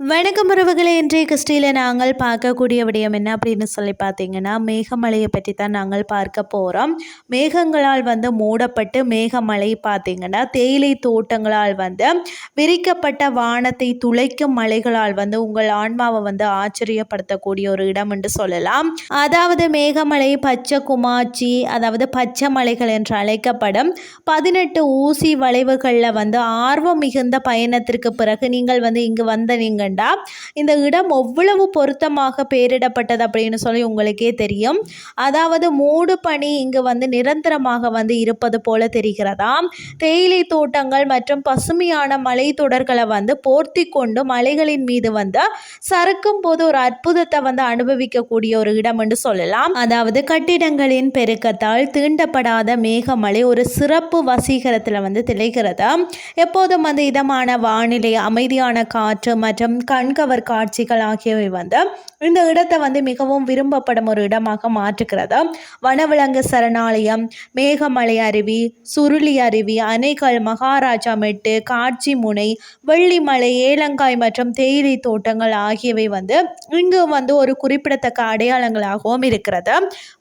வணக்கம் உறவுகளை. இன்றைய கிறிஸ்டியில் நாங்கள் பார்க்கக்கூடிய விடயம் என்ன அப்படின்னு சொல்லி பார்த்தீங்கன்னா மேகமலையை பற்றி தான் நாங்கள் பார்க்க போகிறோம் மேகங்களால் வந்து மூடப்பட்டு மேகமலை பார்த்தீங்கன்னா தேயிலை தோட்டங்களால் வந்து விரிக்கப்பட்ட வானத்தை துளைக்கும் மலைகளால் வந்து உங்கள் ஆன்மாவை வந்து ஆச்சரியப்படுத்தக்கூடிய ஒரு இடம் என்று சொல்லலாம். அதாவது மேகமலை பச்சை குமாச்சி அதாவது பச்சை மலைகள் என்று அழைக்கப்படும் பதினெட்டு ஊசி வளைவுகளில் வந்து ஆர்வம் மிகுந்த பயணத்திற்கு பிறகு நீங்கள் வந்து இங்கு வந்த பாருங்கண்டா இந்த இடம் எவ்வளவு பொருத்தமாக பெயரிடப்பட்டது அப்படின்னு சொல்லி உங்களுக்கே தெரியும். அதாவது மூடு பனி இங்கு வந்து நிரந்தரமாக வந்து இருப்பது போல தெரிகிறதா? தேயிலை தோட்டங்கள் மற்றும் பசுமையான மலை தொடர்களை வந்து போர்த்தி கொண்டு மலைகளின் மீது வந்து சறுக்கும் போது ஒரு அற்புதத்தை வந்து அனுபவிக்கக்கூடிய ஒரு இடம் என்று சொல்லலாம். அதாவது கட்டிடங்களின் பெருக்கத்தால் தீண்டப்படாத மேகமலை ஒரு சிறப்பு வசீகரத்தில் வந்து திளைகிறது. எப்போதும் வந்து இதமான வானிலை அமைதியான காற்று மற்றும் கண்கவர் காட்சிகள் ஆகியவை வந்து இந்த இடத்தை வந்து மிகவும் விரும்பப்படும் ஒரு இடமாக மாற்றுகிறது. வனவிலங்கு சரணாலயம் மேகமலை அருவி சுருளி அருவி அணைகள் மகாராஜா மெட்டு காட்சி முனை வெள்ளிமலை ஏலங்காய் மற்றும் தேயிலை தோட்டங்கள் ஆகியவை வந்து இங்கு வந்து ஒரு குறிப்பிடத்தக்க அடையாளங்களாகவும் இருக்கிறது.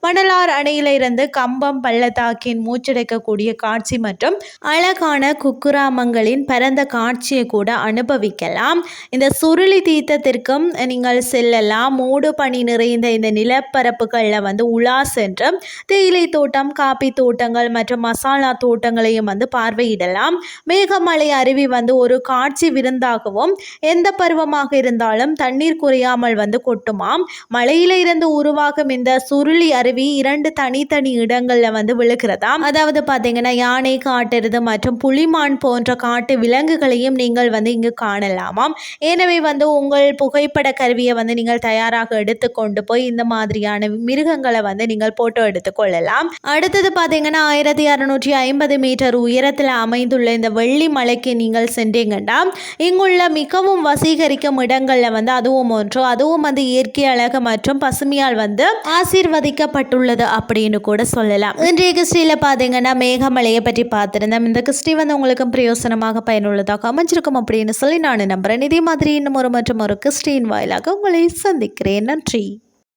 மணலார் அணையிலிருந்து கம்பம் பள்ளத்தாக்கின் மூச்சடைக்கக்கூடிய காட்சி மற்றும் அழகான குக்குராமங்களின் பரந்த காட்சியை கூட அனுபவிக்கலாம். இந்த சுருளி தீர்த்தத்திற்கும் நீங்கள் செல்லலாம். மூடு பனி நிறைந்த இந்த நிலப்பரப்புகளில் வந்து உலா சென்று தேயிலை தோட்டம் காப்பி தோட்டங்கள் மற்றும் மசாலா தோட்டங்களையும் வந்து பார்வையிடலாம். மேகமலை அருவி வந்து ஒரு காட்சி விருந்தாகவும் எந்த பருவமாக இருந்தாலும் தண்ணீர் குறையாமல் வந்து கொட்டுமாம். மலையில இருந்து உருவாகும் இந்த சுருளி அருவி இரண்டு தனித்தனி இடங்களில் வந்து விழுகிறதாம். அதாவது பார்த்தீங்கன்னா யானை காட்டுறது மற்றும் புலிமான் போன்ற காட்டு விலங்குகளையும் நீங்கள் வந்து இங்கு காணலாமாம். எனவே வந்து உங்கள் புகைப்பட கருவியை வந்து நீங்கள் தயாராக எடுத்து கொண்டு போய் இந்த மாதிரியான மிருகங்களை வந்து நீங்கள் போட்டோ எடுத்துக்கொள்ளலாம் அடுத்தது பார்த்தீங்கன்னா ஆயிரத்தி அறுநூற்றி ஐம்பது மீட்டர் உயரத்தில் அமைந்துள்ள இந்த வெள்ளி மலைக்கு நீங்கள் சென்றீங்கன்னா இங்குள்ள மிகவும் வசீகரிக்கும் இடங்களில் வந்து அதுவும் ஒன்று. அதுவும் வந்து இயற்கை அழகு மற்றும் பசுமையால் வந்து ஆசீர்வதிக்கப்பட்டுள்ளது அப்படின்னு கூட சொல்லலாம். இன்றைய கிறிஸ்டியில் பார்த்தீங்கன்னா மேகமலையை பற்றி பார்த்துருந்தோம். இந்த கிறிஸ்டி வந்து உங்களுக்கு பிரயோசனமாக பயனுள்ளதாக அமைஞ்சிருக்கும் அப்படின்னு சொல்லி நான் நம்புகிறேன் இதே மாதிரி இன்னும் ஒரு மற்றும் ஒரு கிறிஸ்டின் வாயிலாக உங்களை சந்திக்கிறேன். நன்றி.